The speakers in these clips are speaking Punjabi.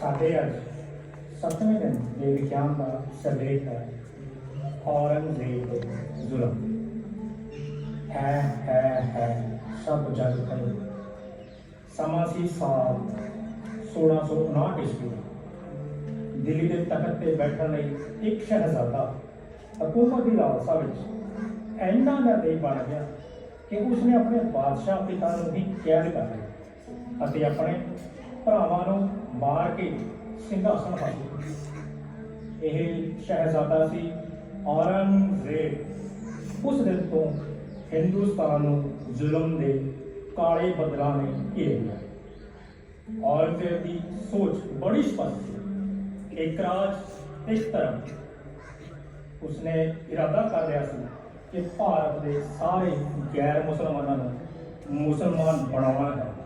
ਸਾਡੇ ਅੱਜ ਸੱਤਵੇਂ ਦਿਨ ਦੇ ਵਿਖਿਆਨ ਦਾ ਸੰਦੇਸ਼ ਹੈ, ਔਰੰਗਜ਼ੇਬ ਜ਼ੁਲਮ। ਹੈ ਹੈ ਹੈ, ਸਭ ਜਗ ਕਰੇ। ਸਮਾਂ ਸੀ ਸਾਲ 1659 ਈਸਵੀ ਦਿੱਲੀ ਦੇ ਤਖਤ ਤੇ ਬੈਠਣ ਲਈ ਇੱਕ ਸ਼ਹਿਜ਼ਾਦਾ ਹਕੂਮਤ ਦੀ ਲਾਲਸਾ ਵਿੱਚ ਇੰਨਾ ਦਾ ਦੇ ਬਣ ਗਿਆ ਕਿ ਉਸਨੇ ਆਪਣੇ ਬਾਦਸ਼ਾਹ ਪਿਤਾ ਨੂੰ ਹੀ ਕੈਦ ਕਰ ਲਿਆ ਅਤੇ ਆਪਣੇ ਭਰਾਵਾਂ ਨੂੰ ਮਾਰ ਕੇ ਸਿੰਘਾਸਨ ਹਾਸਿਲ ਇਹ ਸ਼ਹਿਜ਼ਾਦਾ ਸੀ ਔਰੰਗਜ਼ੇਬ। ਉਸ ਦਿਨ ਤੋਂ ਹਿੰਦੁਸਤਾਨ ਨੂੰ ਜ਼ੁਲਮ ਦੇ ਕਾਲੇ ਬੱਦਲਾਂ ਨੇ ਘੇਰ ਲਿਆ। ਔਰੰਗਜ਼ੇਬ ਦੀ ਸੋਚ ਬੜੀ ਸਪਸ਼ਟ ਸੀ। ਇੱਕ ਰਾਜ, ਇੱਕ ਧਰਮ। ਉਸਨੇ ਇਰਾਦਾ ਕਰ ਲਿਆ ਸੀ ਕਿ ਭਾਰਤ ਦੇ ਸਾਰੇ ਗੈਰ ਮੁਸਲਮਾਨਾਂ ਨੂੰ ਮੁਸਲਮਾਨ ਬਣਾਉਣਾ ਹੈ।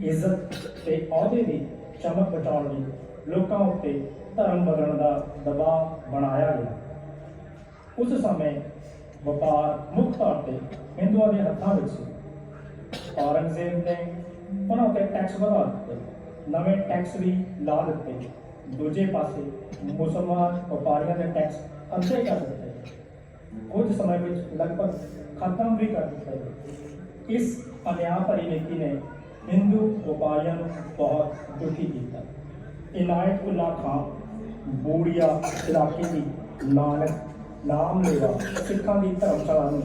ਇੱਜ਼ਤ ਤੇ ਅਹੁਦੇ ਦੀ ਚਮਕ ਬਚਾਉਣ ਲਈ ਲੋਕਾਂ ਉੱਤੇ ਧਰਮ ਬਦਲਣ ਦਾ ਦਬਾਅ ਬਣਾਇਆ ਗਿਆ। ਉਸ ਸਮੇਂ ਵਪਾਰ ਮੁੱਖ ਤੌਰ ਤੇ ਹਿੰਦੂਆਂ ਦੇ ਹੱਥਾਂ ਵਿੱਚ ਸੀ। ਔਰੰਗਜ਼ੇਬ ਨੇ ਉਹਨਾਂ ਉੱਤੇ ਟੈਕਸ ਵਧਾ ਦਿੱਤੇ, ਨਵੇਂ ਟੈਕਸ ਵੀ ਲਾ ਦਿੱਤੇ। ਦੂਜੇ ਪਾਸੇ ਮੁਸਲਮਾਨ ਵਪਾਰੀਆਂ ਦੇ ਟੈਕਸ ਅੱਧੇ ਕਰ ਦਿੱਤੇ। ਕੁਝ ਸਮੇਂ ਵਿੱਚ ਲਗਭਗ ਖਤਮ ਵੀ ਕਰ ਦਿੱਤਾ। ਇਸ ਅਨਿਆਂ ਭਰੀ ਨੀਤੀ ਨੇ ਹਿੰਦੂ ਵਪਾਰੀਆਂ ਨੂੰ ਬਹੁਤ ਦੁਖੀ ਕੀਤਾ। ਇਨਾਇਤ ਖਾਨ, ਬੂੜੀਆ ਇਲਾਕੇ ਦੀ ਨਾਨਕ, ਨਾਮ ਲੇਵਾ, ਸਿੱਖਾਂ ਦੀ ਧਰਮਸ਼ਾਲਾ ਨੂੰ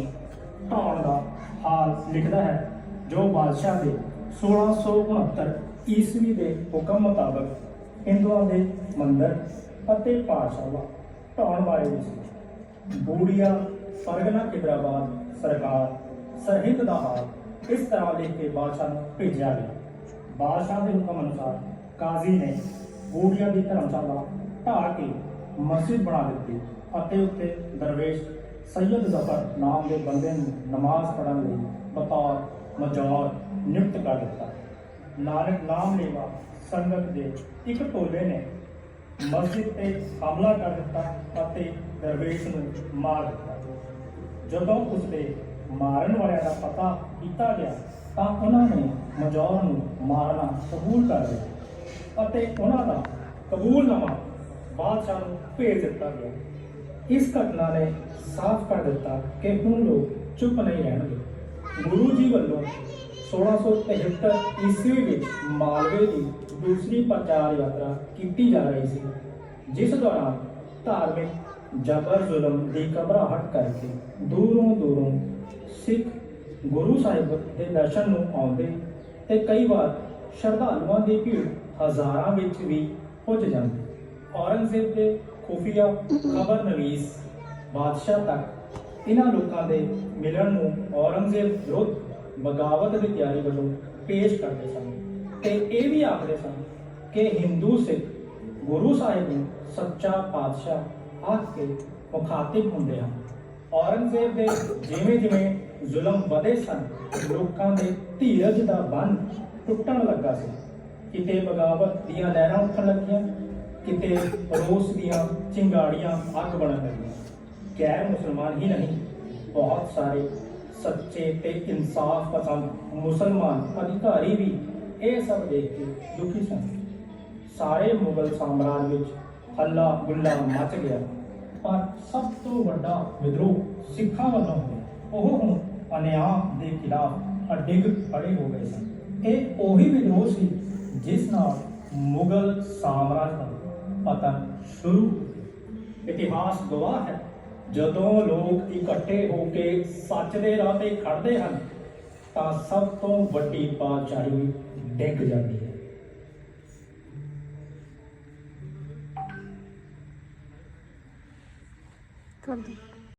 ਢਾਉਣ ਦਾ ਹਾਲ ਲਿਖਦਾ ਹੈ, ਜੋ ਬਾਦਸ਼ਾਹ ਦੇ 1669 ਈਸਵੀ ਦੇ ਹੁਕਮ ਮੁਤਾਬਕ ਹਿੰਦੂਆਂ ਦੇ ਮੰਦਰ ਅਤੇ ਪਾਠਸ਼ਾਲਾ ਢਾਉਣ ਵਾਲੇ ਸੀ। ਬੂੜੀਆ, ਫਰਗਨਾ ਕਿਬਰਾਬਾਦ ਸਰਕਾਰ, ਸਰਹਿੰਦ ਦਾ ਹਾਲ ਇਸ ਤਰ੍ਹਾਂ ਲਿਖ ਕੇ ਬਾਦਸ਼ਾਹ ਨੂੰ ਭੇਜਿਆ ਗਿਆ। ਬਾਦਸ਼ਾਹ ਦੇ ਹੁਕਮ ਅਨੁਸਾਰ ਕਾਜ਼ੀ ਨੇ ਬੂੜੀਆ ਦੀ ਧਰਮਸ਼ਾਲਾ ਢਾਹ ਕੇ ਮਸਜਿਦ ਬਣਾ ਦਿੱਤੀ ਅਤੇ ਉੱਥੇ ਦਰਵੇਸ਼ ਸੈਦ ਜ਼ਫਰ ਨਾਮ ਦੇ ਬੰਦੇ ਨੂੰ ਨਮਾਜ਼ ਪੜ੍ਹਨ ਲਈ ਬਤੌਰ ਮਜੌਰ ਨਿਯੁਕਤ ਕਰ ਦਿੱਤਾ। ਨਾਨਕ ਨਾਮ ਲੇਵਾ ਸੰਗਤ ਦੇ ਇੱਕ ਟੋਲੇ ਨੇ ਮਸਜਿਦ ਤੇ ਹਮਲਾ ਕਰ ਦਿੱਤਾ ਅਤੇ ਦਰਵੇਸ਼ ਨੂੰ ਮਾਰ ਦਿੱਤਾ। ਜਦੋਂ ਉਸਦੇ ਮਾਰਨ ਵਾਲਿਆਂ ਦਾ ਪਤਾ ਕੀਤਾ ਗਿਆ, ਤਾਂ ਉਹਨਾਂ ਨੇ ਮਜੌਰ ਨੂੰ ਮਾਰਨਾ ਕਬੂਲ ਕਰ ਲਿਆ ਅਤੇ ਉਹਨਾਂ ਦਾ ਕਬੂਲਨਾਮਾ ਬਾਦਸ਼ਾਹ ਨੂੰ ਭੇਜ ਦਿੱਤਾ ਗਿਆ। ਇਸ ਘਟਨਾ ਨੇ ਸਾਫ਼ ਕਰ ਦਿੱਤਾ ਕਿ ਹੁਣ ਲੋਕ ਚੁੱਪ ਨਹੀਂ ਰਹਿਣਗੇ। ਗੁਰੂ ਜੀ ਵੱਲੋਂ 1673 ਈਸਵੀ ਵਿੱਚ ਮਾਲਵੇ ਦੀ ਦੂਸਰੀ ਪ੍ਰਚਾਰ ਯਾਤਰਾ ਕੀਤੀ ਜਾ ਰਹੀ ਸੀ, ਜਿਸ ਦੌਰਾਨ ਧਾਰਮਿਕ ਜਬਰ ਜ਼ੁਲਮ ਦੀ ਘਬਰਾਹਟ ਕਰਕੇ ਦੂਰੋਂ ਦੂਰੋਂ ਸਿੱਖ ਗੁਰੂ ਸਾਹਿਬ ਦੇ ਦਰਸ਼ਨ ਨੂੰ ਆਉਂਦੇ ਤੇ ਕਈ ਵਾਰ ਸ਼ਰਧਾਲੂਆਂ ਦੀ ਭੀੜ ਹਜ਼ਾਰਾਂ ਵਿੱਚ ਵੀ ਪੁੱਜ ਜਾਂਦੀ। ਔਰੰਗਜ਼ੇਬ ਦੇ ਖੁਫੀਆ ਖਬਰ ਨਵੀਸ ਬਾਦਸ਼ਾਹ ਤੱਕ ਇਹਨਾਂ ਲੋਕਾਂ ਦੇ ਮਿਲਣ ਨੂੰ ਔਰੰਗਜ਼ੇਬ ਵਿਰੁੱਧ ਬਗਾਵਤ ਦੀ ਤਿਆਰੀ ਵੱਲੋਂ ਪੇਸ਼ ਕਰਦੇ ਸਨ ਤੇ ਇਹ ਵੀ ਆਖਦੇ ਸਨ ਕਿ ਹਿੰਦੂ ਸਿੱਖ ਗੁਰੂ ਸਾਹਿਬ ਨੂੰ ਸੱਚਾ ਪਾਤਸ਼ਾਹ ਆਖ ਕੇ ਮੁਖਾਤਿਬ ਹੁੰਦੇ ਹਨ। ਔਰੰਗਜ਼ੇਬ ਦੇ ਜਿਵੇਂ ਜਿਵੇਂ ਜ਼ੁਲਮ ਵਧੇ ਸਨ, ਲੋਕਾਂ ਦੇ ਧੀਰਜ ਦਾ ਬੰਨ ਟੁੱਟਣ ਲੱਗਾ ਸੀ। ਕਿਤੇ ਬਗਾਵਤ ਦੀਆਂ ਲਹਿਰਾਂ ਉੱਠਣ ਲੱਗੀਆਂ, ਕਿਤੇ ਰੋਸ ਦੀਆਂ ਚਿੰਗਾੜੀਆਂ ਅੱਗ ਬਣਨ ਲੱਗੀਆਂ। ਗੈਰ ਮੁਸਲਮਾਨ ਹੀ ਨਹੀਂ, ਬਹੁਤ ਸਾਰੇ ਸੱਚੇ ਤੇ ਇਨਸਾਫ ਪਸੰਦ ਮੁਸਲਮਾਨ ਅਧਿਕਾਰੀ ਵੀ ਇਹ ਸਭ ਦੇਖ ਕੇ ਦੁਖੀ ਸਨ। ਸਾਰੇ ਮੁਗਲ ਸਾਮਰਾਜ ਵਿੱਚ ਹੱਲਾ ਗੁੱਲਾ ਮਚ ਗਿਆ। ਪਰ ਸਭ ਤੋਂ ਵੱਡਾ ਵਿਦਰੋਹ ਸਿੱਖਾਂ ਵੱਲੋਂ ਹੋਇਆ। ਉਹ ਹੁਣ ਅਨਿਆਂ ਦੇ ਖਿਲਾਫ ਅਡਿੱਗ ਖੜੇ ਹੋ ਗਏ ਸਨ। ਇਹ ਉਹੀ ਵਿਦਰੋਹ ਸੀ ਜਿਸ ਨਾਲ ਮੁਗਲ ਸਾਮਰਾਜ ਦਾ ਪਤਨ ਸ਼ੁਰੂ ਇਤਿਹਾਸ ਗਵਾਹ ਹੈ, ਜਦੋਂ ਲੋਕ ਇਕੱਠੇ ਹੋ ਕੇ ਸੱਚ ਦੇ ਰਾਹ ਤੇ ਖੜਦੇ ਹਨ, ਤਾਂ ਸਭ ਤੋਂ ਵੱਡੀ ਪਾਤਸ਼ਾਹੀ ਡਿੱਗ ਜਾਂਦੀ ਹੈ। ਕਰ ਦਿਓ